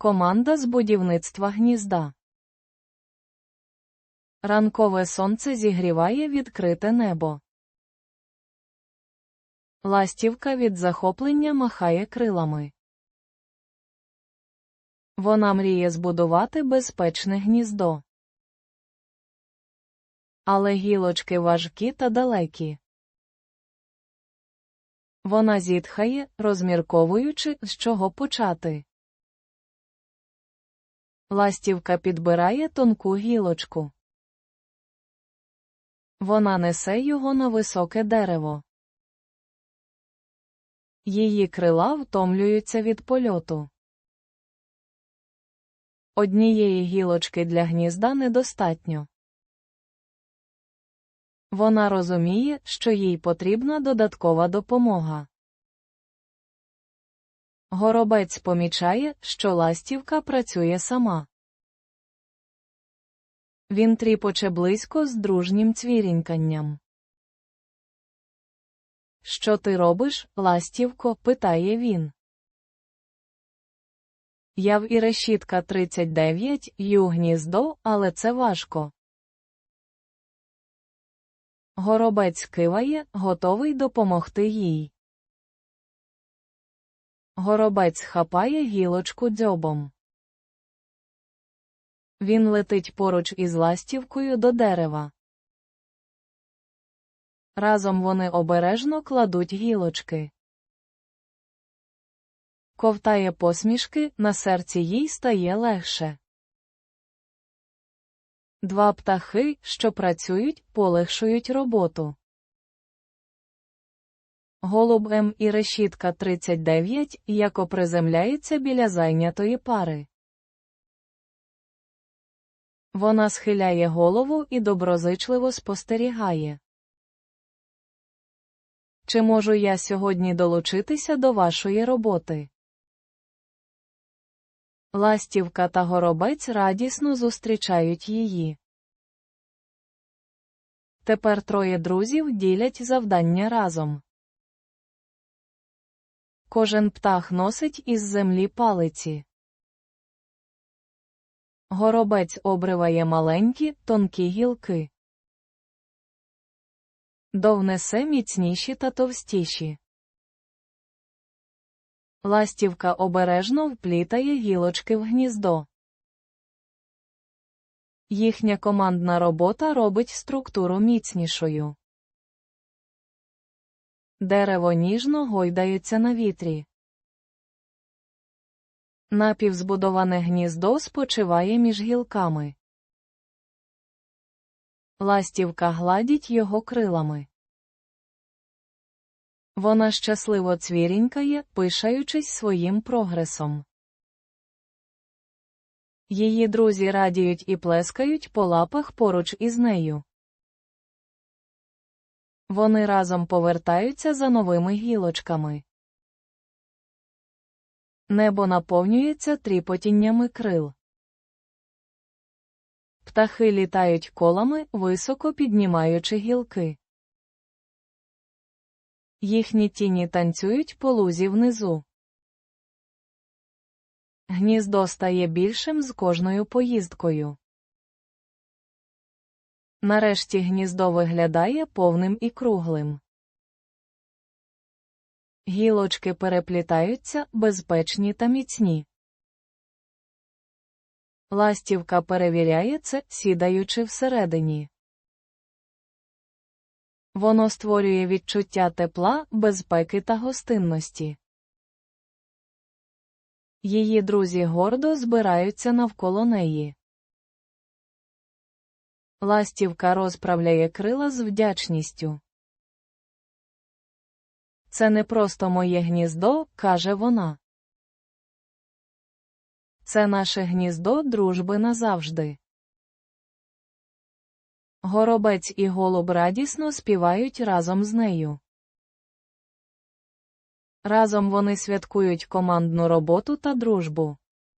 Команда з будівництва гнізда. Ранкове сонце зігріває відкрите небо. Ластівка від захоплення махає крилами. Вона мріє збудувати безпечне гніздо. Але гілочки важкі та далекі. Вона зітхає, розмірковуючи, з чого почати. Ластівка підбирає тонку гілочку. Вона несе його на високе дерево. Її крила втомлюються від польоту. Однієї гілочки для гнізда недостатньо. Вона розуміє, що їй потрібна додаткова допомога. Горобець помічає, що ластівка працює сама. Він тріпоче близько з дружнім цвіріньканням. Що ти робиш, ластівко? питає він. Я в Ірешітка 39, ю гніздо, але це важко. Горобець киває, готовий допомогти їй. Горобець хапає гілочку дзьобом. Він летить поруч із ластівкою до дерева. Разом вони обережно кладуть гілочки. Ковтає посмішки, на серці їй стає легше. Два птахи, що працюють, полегшують роботу. Голуб М і решітка 39 яко приземляється біля зайнятої пари. Вона схиляє голову і доброзичливо спостерігає. Чи можу я сьогодні долучитися до вашої роботи? Ластівка та горобець радісно зустрічають її. Тепер троє друзів ділять завдання разом. Кожен птах носить із землі палиці. Горобець обриває маленькі, тонкі гілки. Довнесе міцніші та товстіші. Ластівка обережно вплітає гілочки в гніздо. Їхня командна робота робить структуру міцнішою. Дерево ніжно гойдається на вітрі. Напівзбудоване гніздо спочиває між гілками. Ластівка гладить його крилами. Вона щасливо цвірінькає, пишаючись своїм прогресом. Її друзі радіють і плескають по лапах поруч із нею. Вони разом повертаються за новими гілочками. Небо наповнюється тріпотіннями крил. Птахи літають колами, високо піднімаючи гілки. Їхні тіні танцюють по лузі внизу. Гніздо стає більшим з кожною поїздкою. Нарешті гніздо виглядає повним і круглим. Гілочки переплітаються, безпечні та міцні. Ластівка перевіряє це, сідаючи всередині. Воно створює відчуття тепла, безпеки та гостинності. Її друзі гордо збираються навколо неї. Ластівка розправляє крила з вдячністю. Це не просто моє гніздо, каже вона. Це наше гніздо дружби назавжди. Горобець і голуб радісно співають разом з нею. Разом вони святкують командну роботу та дружбу.